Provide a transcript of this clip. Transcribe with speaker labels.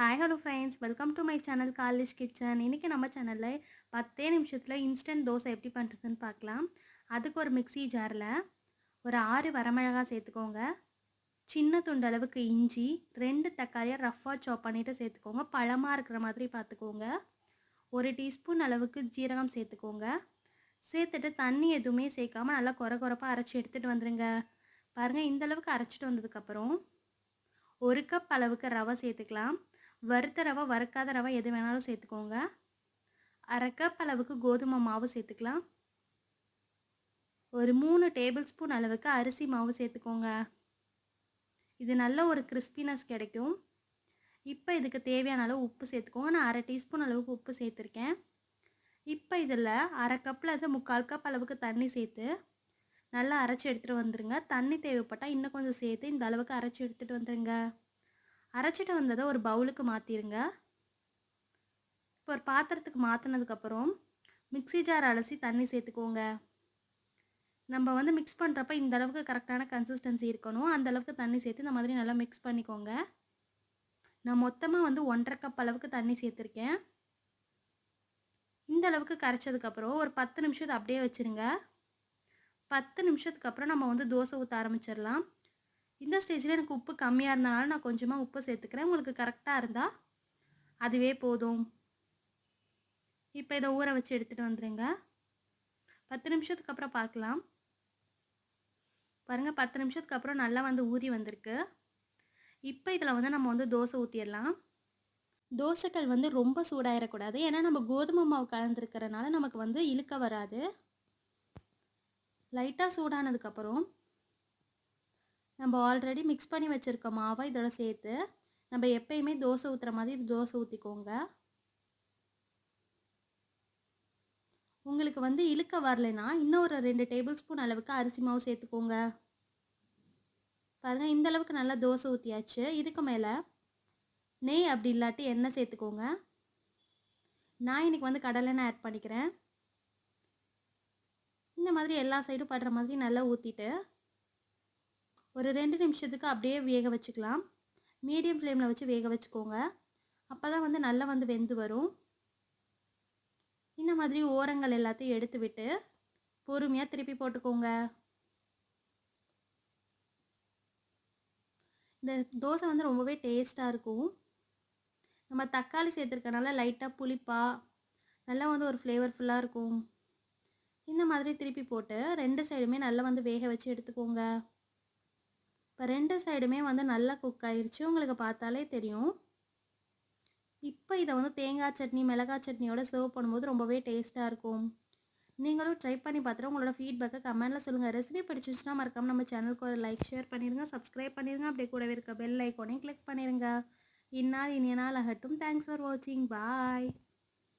Speaker 1: Hi hello friends welcome to my channel college kitchen இன்றைக்கி நம்ம சேனலில் பத்தே நிமிஷத்தில் இன்ஸ்டன்ட் தோசை எப்படி பண்ணுறதுன்னு பார்க்கலாம். அதுக்கு ஒரு மிக்ஸி ஜாரில் ஒரு ஆறு வரமிளகா சேர்த்துக்கோங்க. சின்ன துண்டு அளவுக்கு இஞ்சி ரெண்டு தக்காளியை ரஃப்பாக சாப் பண்ணிவிட்டு சேர்த்துக்கோங்க. பழமாக இருக்கிற மாதிரி பார்த்துக்கோங்க. ஒரு டீஸ்பூன் அளவுக்கு ஜீரகம் சேர்த்துக்கோங்க. சேர்த்துட்டு தண்ணி எதுவுமே சேர்க்காம நல்லா குறை குறைப்பாக அரைச்சி எடுத்துகிட்டு வந்துடுங்க பாருங்கள் இந்த அளவுக்கு அரைச்சிட்டு வந்ததுக்கப்புறம் ஒரு கப் அளவுக்கு ரவை சேர்த்துக்கலாம். வறுத்த ரவை வறுக்காத ரவை எது வேணாலும் சேர்த்துக்கோங்க. அரை கப் அளவுக்கு கோதுமை மாவு சேர்த்துக்கலாம். ஒரு மூணு டேபிள் ஸ்பூன் அளவுக்கு அரிசி மாவு சேர்த்துக்கோங்க. இது நல்ல ஒரு கிறிஸ்பினஸ் கிடைக்கும். இப்போ இதுக்கு தேவையான அளவு உப்பு சேர்த்துக்கோங்க. நான் அரை டீஸ்பூன் அளவுக்கு உப்பு சேர்த்துருக்கேன். இப்போ இதில் அரை கப்பில் இருந்து முக்கால் கப் அளவுக்கு தண்ணி சேர்த்து நல்லா அரைச்சி எடுத்துகிட்டு வந்துடுங்க தண்ணி தேவைப்பட்டால் இன்னும் கொஞ்சம் சேர்த்து இந்த அளவுக்கு அரைச்சி எடுத்துகிட்டு வந்துடுங்க அரைச்சிட்டு வந்ததை ஒரு பவுலுக்கு மாற்றிடுங்க இப்போ ஒரு பாத்திரத்துக்கு மாற்றினதுக்கப்புறம் மிக்ஸி ஜார் அலசி தண்ணி சேர்த்துக்கோங்க. நம்ம வந்து மிக்ஸ் பண்ணுறப்ப இந்த அளவுக்கு கரெக்டான கன்சிஸ்டன்சி இருக்கணும். அந்த அளவுக்கு தண்ணி சேர்த்து இந்த மாதிரி நல்லா மிக்ஸ் பண்ணிக்கோங்க. நான் மொத்தமாக வந்து ஒன்றரை கப் அளவுக்கு தண்ணி சேர்த்துருக்கேன். இந்த அளவுக்கு கரைச்சதுக்கப்புறம் ஒரு பத்து நிமிஷத்தை அப்படியே வச்சுருங்க. பத்து நிமிஷத்துக்கு அப்புறம் நம்ம வந்து தோசை ஊற்ற ஆரம்பிச்சிடலாம். இந்த ஸ்டேஜில் எனக்கு உப்பு கம்மியாக இருந்தனால நான் கொஞ்சமாக உப்பு சேர்த்துக்கிறேன். உங்களுக்கு கரெக்டாக இருந்தால் அதுவே போதும். இப்போ இதை ஊற வச்சு எடுத்துகிட்டு வந்துடுங்க பத்து நிமிஷத்துக்கு அப்புறம் பார்க்கலாம். பாருங்கள் பத்து நிமிஷத்துக்கு அப்புறம் நல்லா வந்து ஊறி வந்திருக்கு. இப்போ இதில் வந்து நம்ம வந்து தோசை ஊற்றிடலாம் தோசைக்கல் வந்து ரொம்ப சூடாயிடக்கூடாது ஏன்னா நம்ம கோதுமை மாவு கலந்துருக்கிறனால நமக்கு வந்து இழுக்க வராது. லைட்டாக சூடானதுக்கப்புறம் நம்ம ஆல்ரெடி மிக்ஸ் பண்ணி வச்சுருக்க மாவை இதோட சேர்த்து நம்ம எப்பயுமே தோசை ஊற்றுற மாதிரி இது தோசை ஊற்றிக்கோங்க உங்களுக்கு வந்து இழுக்க வரலைன்னா இன்னும் ஒரு ரெண்டு டேபிள் ஸ்பூன் அளவுக்கு அரிசி மாவு சேர்த்துக்கோங்க. பாருங்கள் இந்த அளவுக்கு நல்லா தோசை ஊற்றியாச்சு இதுக்கு மேலே நெய் அப்படி இல்லாட்டி எண்ணெய் சேர்த்துக்கோங்க. நான் இன்றைக்கி வந்து கடலெண்ணெய் ஆட் பண்ணிக்கிறேன். இந்த மாதிரி எல்லா சைடும் படுற மாதிரி நல்லா ஊற்றிட்டு ஒரு ரெண்டு நிமிஷத்துக்கு அப்படியே வேக வச்சுக்கலாம். மீடியம் ஃப்ளேமில் வச்சு வேக வச்சுக்கோங்க. அப்போ தான் வந்து நல்லா வந்து வெந்து வரும். இந்த மாதிரி ஓரங்கள் எல்லாத்தையும் எடுத்து விட்டு பொறுமையாக திருப்பி போட்டுக்கோங்க. இந்த தோசை வந்து ரொம்பவே டேஸ்ட்டாக இருக்கும். நம்ம தக்காளி சேர்த்துருக்கனால லைட்டாக புளிப்பாக நல்லா வந்து ஒரு ஃப்ளேவர்ஃபுல்லாக இருக்கும். இந்த மாதிரி திருப்பி போட்டு ரெண்டு சைடுமே நல்லா வந்து வேக வச்சு எடுத்துக்கோங்க. இப்போ ரெண்டு சைடுமே வந்து நல்லா குக் ஆயிடுச்சு உங்களுக்கு பார்த்தாலே தெரியும். இப்போ இதை வந்து தேங்காய் சட்னி மிளகாய் சட்னியோட சர்வ் பண்ணும்போது ரொம்பவே டேஸ்ட்டாக இருக்கும். நீங்களும் ட்ரை பண்ணி பார்த்துட்டு உங்களோட ஃபீட்பேக்கை கமெண்ட்டில் சொல்லுங்கள் ரெசிபி பிடிச்சிச்சுன்னா மறக்காமல் நம்ம சேனலுக்கு ஒரு லைக் ஷேர் பண்ணிடுங்க சப்ஸ்கிரைப் பண்ணிடுங்க அப்படியே கூடவே இருக்க பெல் ஐக்கோனையும் கிளிக் பண்ணிடுங்க இந்நாள் இனிய நாள் ஆகட்டும் தேங்க்ஸ் ஃபார் வாட்சிங் பாய்